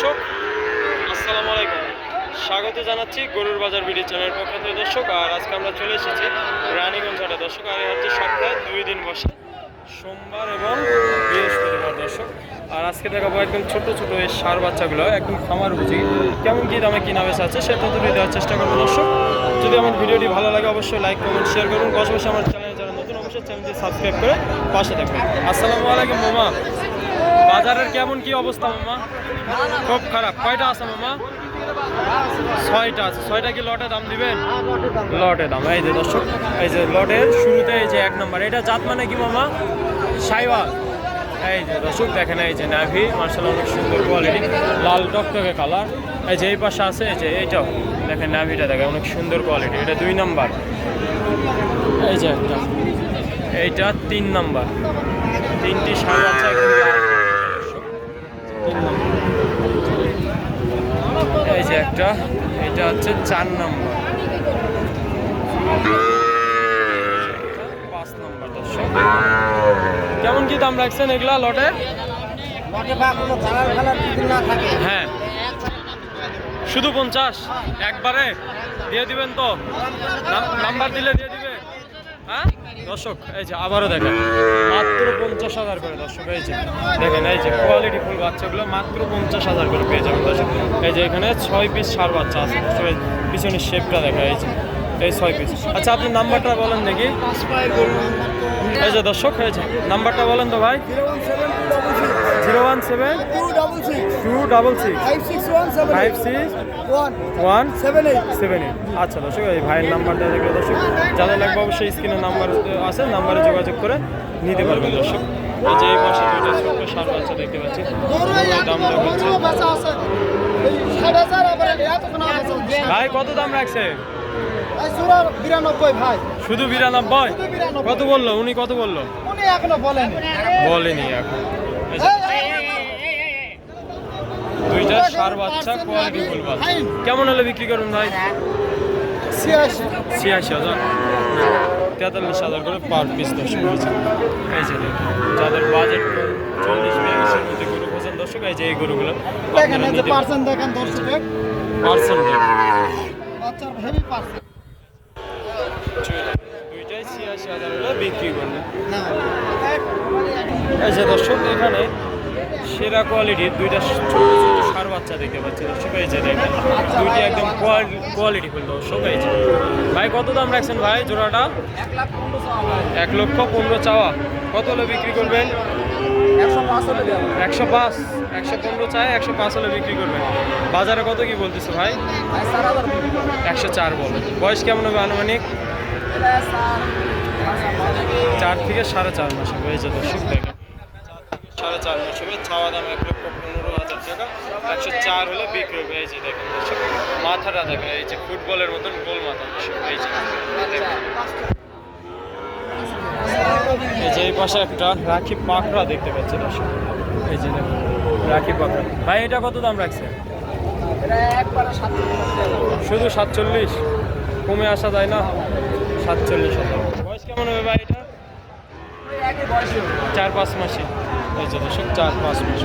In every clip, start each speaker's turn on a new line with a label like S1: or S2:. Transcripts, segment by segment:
S1: দর্শক, আসসালামু আলাইকুম। স্বাগত জানাচ্ছি গরুর বাজার ভিডিও চ্যানেলের পক্ষ থেকে দর্শক, আর আজকে আমরা চলে এসেছি রানীগঞ্জ হাটে। দর্শক, আর হচ্ছে সপ্তাহে দুই দিন বসে। সোমবার এবং বৃহস্পতিবার, দর্শক। আর আজকে দেখাবো একদম ছোট ছোট এই সার বাচ্চাগুলো, একদম খামার বুঝি। কেমন কী দামে কিনা বেচা আছে সেটা তুলে দেওয়ার চেষ্টা করব, দর্শক। যদি আমার ভিডিওটি ভালো লাগে, অবশ্যই লাইক, কমেন্ট শেয়ার করুন। পাশাপাশি আমার চ্যানেলে যারা নতুন, অবশ্যই চ্যানেলটি সাবস্ক্রাইব করে পাশে থাকবেন। আসসালামু আলাইকুম মামা বাজারের কেমন কি অবস্থা, মামা? খুব খারাপ। কয়টা আছে, মামা? ছয়টা আছে। ছয়টা কি লটে দাম দিবেন? লটে দাম। এই যে দর্শক, এই যে লটের শুরুতে এই যে এক নম্বর। এটা জাত মানে কি, মামা? সাইওয়াল। এই যে দর্শক, দেখেন এই যে নাভি। মার্শাল অনেক সুন্দর কোয়ালিটি লাল টকটকে কালার এই যে এই পাশে আছে, এই যে এইটাও দেখেন নাভিটা, দেখেন অনেক সুন্দর কোয়ালিটি এটা দুই নাম্বার। এই যে একটা। এইটা তিন নাম্বার। তিনটি সাড়ে বাচ্চা এখানে দর্শক, তিন নাম্বার এই যে একটা এটা হচ্ছে চার নম্বর। পাঁচ নম্বর কেমন কি দাম রাখছেন এগুলা লটে? হ্যাঁ। শুধু পঞ্চাশ? একবারে? দিয়ে দিবেন তো? নাম্বার দিলে দিয়ে দিবে হ্যাঁ? দর্শক এই যে আবারও দেখেন মাত্র পঞ্চাশ হাজার করে দর্শক এই যে দেখেন এই যে কোয়ালিটি ফুল বাচ্চাগুলো মাত্র পঞ্চাশ হাজার করে পেয়ে যাবেন দর্শক। এই যে এখানে ছয় পিস সার বাচ্চা আছে পিছনের শেপটা দেখা এই যে এই ছয় পিস আচ্ছা আপনি নাম্বারটা বলেন দেখি। এই যে দর্শক এই যে নাম্বারটা বলেন তো ভাই। Zero one seven
S2: double six five six one seven eight
S1: seven eight আচ্ছা দর্শক এই ভাইয়ের নাম্বারটা দেখলে দর্শক যাদের লাগবে অবশ্যই স্ক্রিনে নাম্বার আছে নাম্বারে যোগাযোগ করে নিতে পারবেন দর্শক। এই যে এই পাশে দুইটা ছোট্ট সার বাচ্চা দেখতে পাচ্ছি। হচ্ছে? ভাই কত দাম রাখছে? শুধু বিরানব্বই?
S2: শুধু 92
S1: কত বলল? উনি কত বলল?
S2: এখনও বলেনি।
S1: বলেনি এখন এই যে দুইটা সার বাচ্চা কোয়ালিটি ফুল বাচ্চা। কেমন হলে বিক্রি করুন ভাই?
S2: ছিয়াশি।
S1: ছিয়াশি হাজার। তেতাল্লিশ হাজার করে পার পিস দর্শক হয়েছে। এই যে যাদের বাজেট চল্লিশ বিয়াল্লিশের মধ্যে গরু পছন্দ দর্শক এই যে এই গরুগুলো
S2: দেখেন এই যে পার্সেন্ট দেখেন দর্শকের
S1: পার্সেন্ট
S2: বাচ্চার হেভি পার্সেন্ট।
S1: দুইটাই ছিয়াশি হাজার হলে বিক্রি করবে এই যে দর্শক এখানে সেরা কোয়ালিটির দুইটা সার বাচ্চা দেখতে পাচ্ছি, দর্শক যে দুইটি একদম কোয়ালিটি ফুল দর্শক যে। ভাই, কত দাম রাখছেন ভাই জোড়াটা? এক লক্ষ পনেরো চাওয়া। কত হলে বিক্রি করবেন?
S2: একশো পাঁচ।
S1: একশো পনেরো চায়, একশো পাঁচ হলে বিক্রি করবেন। বাজারে কত কি বলতেছে ভাই? একশো চার বলে। বয়স কেমন হবে আনুমানিক? চার থেকে সাড়ে চার মাস হয়েছে দর্শক দেখেন, সাড়ে চার মাস হবে। চাওয়া দাম এক লক্ষ টাকা। একশো চার হলে বিক্রি হবে। এই যে দেখেন মাথাটা দেখেন এই যে ফুটবলের মতন গোল মাথা এই যে এই যে এই পাশে একটা রাখি পাখড়া দেখতে পাচ্ছি দর্শক। এই যে দেখুন রাখি পাখড়া ভাই এটা কত দাম রাখছে? শুধু সাতচল্লিশ? কমে আসা যায় না? সাতচল্লিশ হাজার। বয়স কেমন হবে ভাই এটা? চার পাঁচ মাসে। এই যে চার পাঁচ মাস।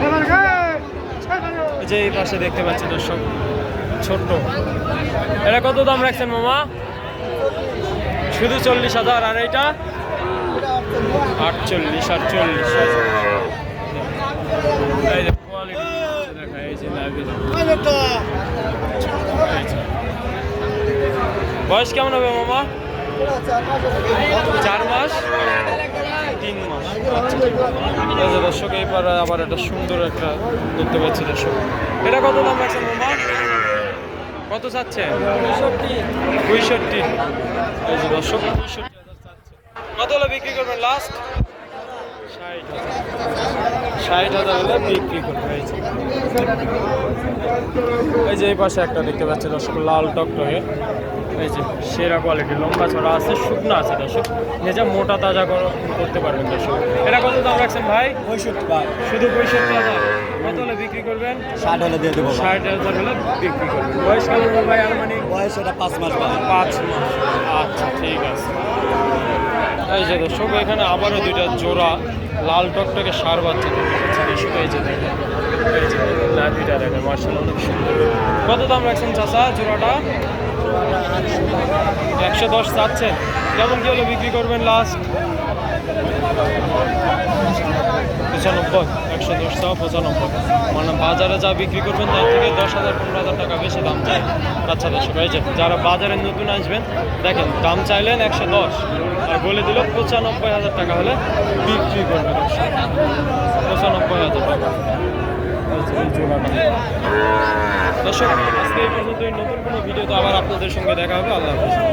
S1: যে এই পাশে দেখতে পাচ্ছি দর্শক, ছোট্ট। এটা কত দাম রাখছেন মামা? শুধু চল্লিশ হাজার, আর এইটা? আটচল্লিশ আটচল্লিশ। বয়স কেমন হবে মামা? চার মাস? মাস আচ্ছা দর্শক এইবার আবার একটা সুন্দর একটা দেখতে পাচ্ছি দর্শক। এটা কত দাম রাখছেন মামা কত চাচ্ছে পঁয়ষট্টি এই দর্শক পঁয়ষট্টি কত হলে বিক্রি করবেন লাস্ট ষাট হাজার হলে বিক্রি করবে এই যে এই যে এই পাশে একটা দেখতে পাচ্ছি দর্শক লাল টকটকে। এই যে সেরা কোয়ালিটি লম্বা ছড়া আছে শুকনো আছে দর্শক। নিজে মোটা তাজা করো- করতে পারবেন দর্শক। এটা কত দাম রাখছেন ভাই?
S2: পঁয়ষট্টি ভাই
S1: শুধু পঁয়ষট্টি হাজার। কত হলে বিক্রি করবেন?
S2: ষাট হলে দিয়ে দেবো
S1: ষাট হাজার হলে বিক্রি করবেন। বয়স কেমন হবে ভাই আনুমানিক?
S2: বয়স এটা পাঁচ মাস
S1: পাঁচ মাস। আচ্ছা ঠিক আছে। এই যে দর্শক, এখানে আবারও দুইটা জোড়া লাল টকটকে সার বাচ্চা এই কত দাম রাখছেন চাচা জোড়াটা? একশো দশ চাচ্ছেন। কেমন কি হলে বিক্রি করবেন লাস্ট পঁচানব্বই, একশো দশ টাকা পঁচানব্বই। মানে বাজারে যা বিক্রি করবেন তার থেকে দশ হাজার, পনেরো হাজার টাকা বেশি দাম চাই। আচ্ছা দর্শক যে যারা বাজারে নতুন আসবেন, দেখেন দাম চাইলেন একশো দশ, আর বলে দিল পঁচানব্বই হাজার টাকা হলে বিক্রি করবে পঁচানব্বই হাজার টাকা। দর্শক, আজকে এই পর্যন্ত নতুন কোনো ভিডিওতে আবার আপনাদের সঙ্গে দেখা হবে। আল্লাহ হাফিজ।